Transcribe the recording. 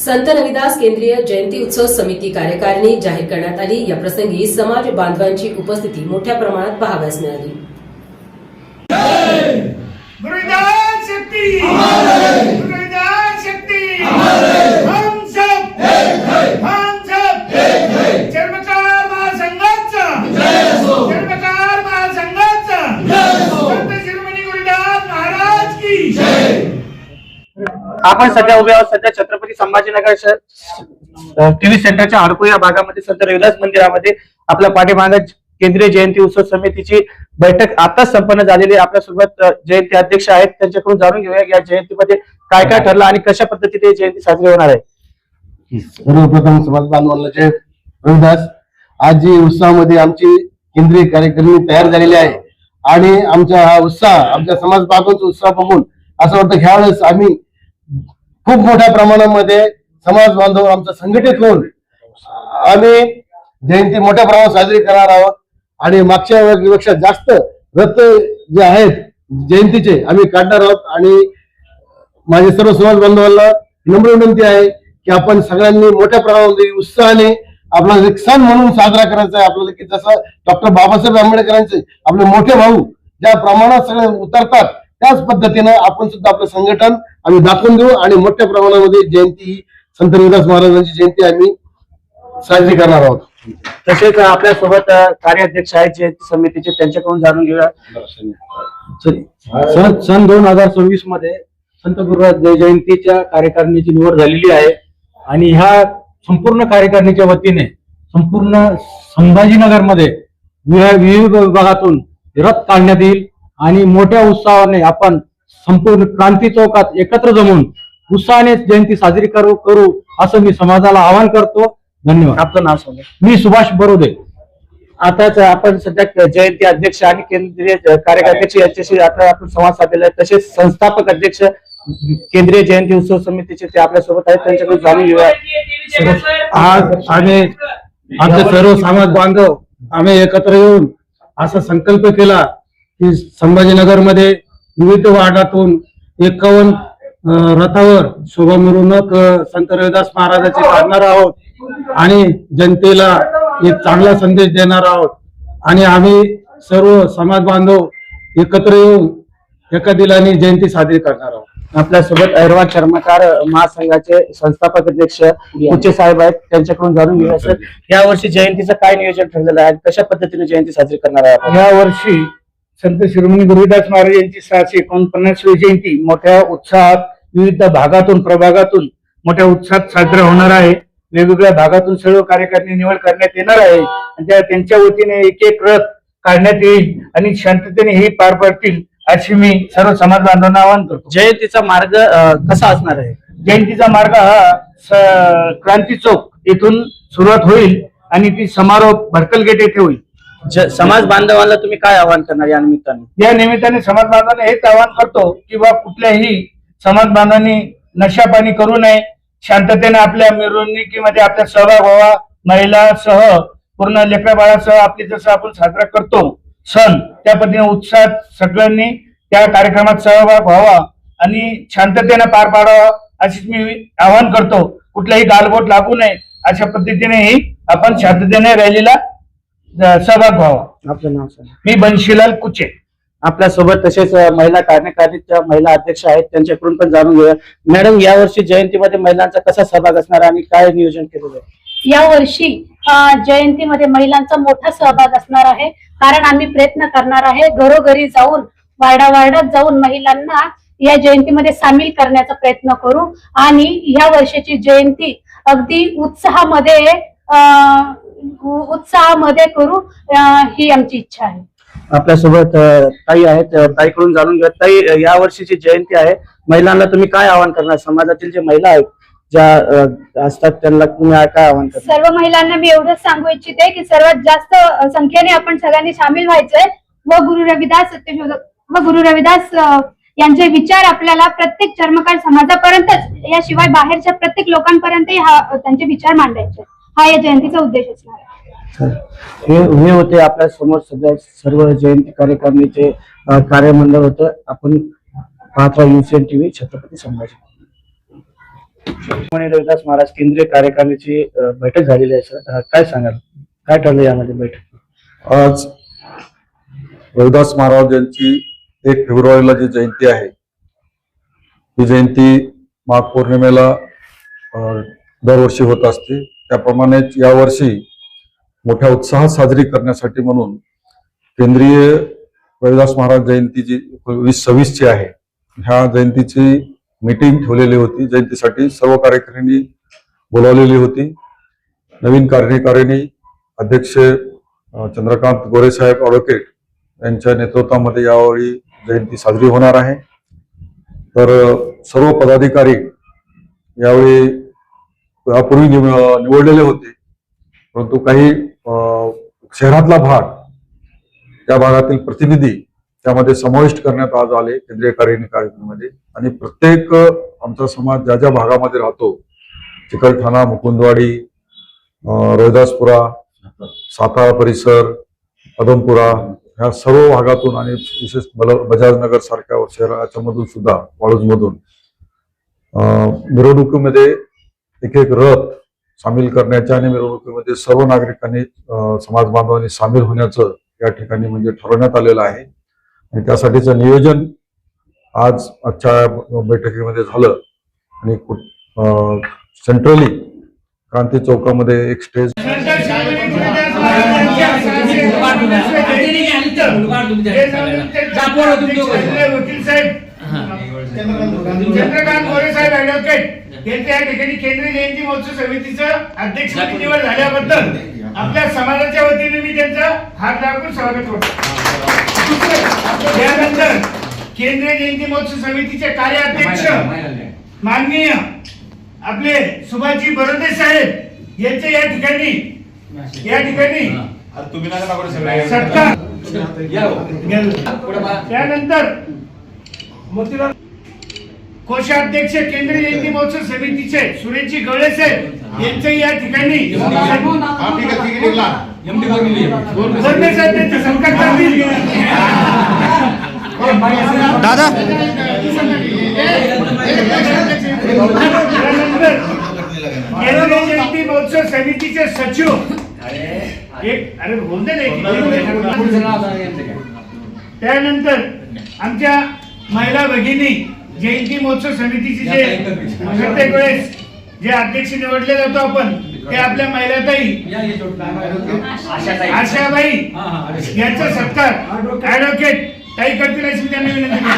संत रविदास केंद्रीय जयंती उत्सव समिती कार्यकारिणी जाहीर करण्यात आली. या प्रसंगी समाज बांधवांची उपस्थिती मोठ्या प्रमाणात पाहाव्यास मिळाली गुरुदान शक्ति गुरुदान शक्ति हम सब हम सब चर्मकार महासंघाचं चर्मकार महासंघाचं संत शिरोमणी गुरुदास महाराज की आपण सध्या उभे आहोत सध्या छत्रपती संभाजीनगर टीव्ही सेंटरच्या हडको या भागामध्ये संत रविदास मंदिरामध्ये आपल्या पाठीमागे केंद्रीय जयंती उत्सव समितीची बैठक आताच संपन्न झालेली आपल्या आपल्यासोबत जयंती अध्यक्ष आहेत. त्यांच्याकडून जाणून घेऊया या जयंतीमध्ये काय काय ठरलं आणि कशा पद्धतीने जयंती साजरी होणार आहे. सर्वप्रथम समाज बांधवांना जय. रविदास आज जी उत्सवामध्ये आमची केंद्रीय कार्यक्रमी तयार झालेली आहे आणि आमचा हा उत्साह आमच्या समाज बांधवांचा उत्साह बघून असं वाटतं ह्या वेळेस आम्ही खूप मोठ्या प्रमाणामध्ये समाज बांधव आमचं संघटित होऊन आम्ही जयंती मोठ्या प्रमाणात साजरी करणार आहोत. आणि मागच्या वेळेपेक्षा जास्त रथ जे आहेत जयंतीचे आम्ही काढणार आहोत. आणि माझे सर्व समाज बांधवांना नम्र विनंती आहे की आपण सगळ्यांनी मोठ्या प्रमाणामध्ये उत्साहाने आपला एक सण म्हणून साजरा करायचा आहे. आपल्याला की जसं डॉक्टर बाबासाहेब आंबेडकरांचे आपले मोठे भाऊ ज्या प्रमाणात सगळे उतरतात त्याच पद्धतीनं आपण सुद्धा आपलं संघटन आम्ही दाखवून देऊ आणि मोठ्या प्रमाणामध्ये जयंती ही संत रविदास महाराजांची जयंती आम्ही साजरी करणार आहोत. तसेच आपल्यासोबत अ, कार्याध्यक्ष आहेत जयंती समितीचे त्यांच्याकडून जाणून घेऊया. सन सन दोन हजार सव्वीसमध्ये संत गुरुराज जय जयंतीच्या कार्यकारिणीची निवड झालेली आहे आणि ह्या संपूर्ण कार्यकारिणीच्या वतीने संपूर्ण संभाजीनगरमध्ये विविध विविध विभागातून रथ काढण्यात येईल. आणि मोठ्या उत्साहाने आपण संपूर्ण क्रांती चौकात एकत्र जमून उत्साहाने जयंती साजरी करू करू असं मी समाजाला आवाहन करतो. धन्यवाद. आपलं नाव सांगा. मी सुभाष बरोदे. आताच आपण सध्या जयंती अध्यक्ष आणि केंद्रीय कार्याध्यक्ष यांच्याशी आता आपण संवाद साधलेला आहे. तसेच संस्थापक अध्यक्ष केंद्रीय जयंती उत्सव समितीचे ते आपल्यासोबत आहेत. त्यांच्याकडून जाणून घेऊया. आज आम्ही आमचे सर्व समाज बांधव आम्ही एकत्र येऊन असा संकल्प केला की संभाजीनगरमध्ये विविध वार्डातून एकावन्न रथावर शोभा मिरवणूक संत रविदास महाराजाची काढणार आहोत आणि जनतेला एक चांगला संदेश देणार आहोत. आणि आम्ही सर्व समाज बांधव एकत्र येऊन एका दिलाने जयंती साजरी करणार आहोत. आपल्यासोबत ऐरवा चर्मकार महासंघाचे संस्थापक अध्यक्ष उच्चे साहेब आहेत. त्यांच्याकडून जाणून घेऊया सर. या वर्षी जयंतीचं काय नियोजन ठरलेलं आहे? कशा पद्धतीने जयंती साजरी करणार आहे आपण? या वर्षी संत शिरोमणी गुरुदास महाराज यांची सहाशे एकोणपन्नासवी जयंती मोठ्या उत्साहात विविध भागातून प्रभागातून मोठ्या उत्साहात साजरा होणार आहे. वेगवेगळ्या भागातून सर्व कार्यकारिणी निवड करण्यात येणार आहे. आणि त्या त्यांच्या वतीने एक एक रथ काढण्यात येईल आणि शांततेने हे पार पडतील अशी मी सर्व समाज बांधवांना आवाहन करतो. जयंतीचा मार्ग कसा असणार आहे? जयंतीचा मार्ग हा क्रांती चौक येथून सुरुवात होईल आणि ती समारोप भडकल गेट येथे होईल. ज- समाज बांधवांना तुम्ही काय आवाहन करणार या निमित्ताने? या निमित्ताने समाज बांधवांना हेच आवाहन करतो की बा कुठल्याही समाज बांधवांनी नशापाणी करू नये शांततेने आपल्या मिरवणुकीमध्ये आपला सहभाग व्हावा. महिलासह पूर्ण लेकरा बाळासह आपली जसं आपण साजरा करतो सण त्या पद्धतीने उत्साहात सगळ्यांनी त्या कार्यक्रमात सहभाग व्हावा आणि शांततेने पार पाडावा अशीच मी आवाहन करतो. कुठलाही गालबोट लागू नये अशा पद्धतीनेही आपण शांततेने रॅलीला सहभाग व्हावा. आपलं नाव सांगा. मी बनशीलाल कुचे. आपल्यासोबत तसेच अं, महिला कार्यकारिणीच्या महिला अध्यक्ष आहेत. त्यांच्याकडून पण जाणून घेऊया. मॅडम या वर्षी जयंतीमध्ये महिलांचा कसा सहभाग असणार आणि काय नियोजन केलेलं आहे? या वर्षी अ, जयंतीमध्ये महिलांचा मोठा सहभाग असणार आहे. कारण आम्ही प्रयत्न करणार आहे घरोघरी जाऊन वार्डा वार्डात जाऊन महिलांना या जयंतीमध्ये सामील करण्याचा प्रयत्न करू. आणि या वर्षाची जयंती अगदी उत्साहामध्ये अ, उत्साहामध्ये करू ही आमची इच्छा आहे. आपल्यासोबत ताई आहेत. ताईकडून जाणून घेऊया. ताई या वर्षीची जयंती आहे. महिलांना तुम्ही काय आवाहन करणार? समाजातील जे महिला आहेत ज्या असतात त्यांना तुम्ही काय आवाहन करणार? सर्व महिलांना मी एवढंच सांगू इच्छिते की सर्वात जास्त संख्येने आपण सगळ्यांनी सामील व्हायचंय. व गुरु रविदास सत्यशोधक व गुरु रविदास यांचे विचार आपल्याला प्रत्येक चर्मकार समाजापर्यंतच याशिवाय बाहेरच्या प्रत्येक लोकांपर्यंतही हा त्यांचे विचार मांडायचे. हा या जयंतीचा उद्देश असणार आहे. हे हे होते आपल्यासमोर सध्या सर्व जयंती कार्यकारिणीचे कार्यमंडळ होतं. आपण पाहता युसीएन टीव्ही छत्रपती संभाजी. रविदास महाराज केंद्रीय कार्यकारिणीची अ, बैठक झालेली आहे सर. अ, काय सांगाल? काय ठरलं यामध्ये बैठक? आज रविदास महाराज यांची एक फेब्रुवारीला जी जयंती आहे ही जयंती माघ पौर्णिमेला अ, दरवर्षी होत असते. त्याप्रमाणेच यावर्षी मोठ्या उत्साहात साजरी करण्यासाठी म्हणून केंद्रीय रविदास महाराज जयंती जी वीस सव्वीसची आहे ह्या जयंतीची मीटिंग ठेवलेली होती. जयंतीसाठी सर्व कार्यकारिणी बोलावलेली होती. नवीन कार्यकारिणी अध्यक्ष चंद्रकांत गोरेसाहेब ॲडव्होकेट यांच्या नेतृत्वामध्ये यावेळी जयंती साजरी होणार आहे. तर सर्व पदाधिकारी यावेळी यापूर्वी निव- निवडलेले होते. परंतु काही शहरातला भाग त्या भागातील प्रतिनिधी त्यामध्ये समाविष्ट करण्यात आज आले केंद्रीय कार्यकारिणी कार्यक्रमामध्ये. आणि प्रत्येक आमचा समाज ज्या ज्या भागामध्ये राहतो चिकलठाणा मुकुंदवाडी रोहिदासपुरा सातारा परिसर पदमपुरा ह्या सर्व भागातून आणि विशेष बल- बजाजनगर सारख्या शहराच्यामधून सुद्धा वाळूजमधून मिरवणुकीमध्ये एक एक रथ सामील करण्याच्या आणि मिरवणुकीमध्ये सर्व नागरिकांनी समाज बांधवांनी सामील होण्याचं या ठिकाणी म्हणजे ठरवण्यात आलेलं आहे. आणि त्यासाठीचं नियोजन आज आजच्या बैठकीमध्ये झालं. आणि सेंट्रली क्रांती चौकामध्ये एक स्टेज वकील साहेब चंद्रकांत गोरे साहेब ऍडव्होकेट यांच्या या ठिकाणी केंद्रीय जयंती महोत्सव समितीचं अध्यक्षपदी निवड झाल्याबद्दल आपल्या समाजाच्या वतीने मी त्यांचं हात दाखवून स्वागत करतो. त्यानंतर केंद्रीय जयंती महोत्सव समितीचे कार्याध्यक्ष माननीय आपले सुभाषजी बरोदे साहेब यांचे या ठिकाणी या ठिकाणी सत्कार त्यानंतर मोतीलाल कोषाध्यक्ष केंद्रीय जयंती महोत्सव समितीचे सुरेशजी गवळे साहेब यांचे या ठिकाणी दादा. त्यानंतर केंद्रीय जयंती महोत्सव समितीचे सचिव. एक अरे बोल दे ना एक. त्यानंतर आमच्या महिला भगिनी जयंती महोत्सव समितीचे जे प्रत्येक वेळेस जे अध्यक्ष निवडले जातो आपण ते आपल्या महिलाताई आशाबाई. यांचा सत्कार. ऍडव्होकेट काही करतील अशी मी त्यांना विनंती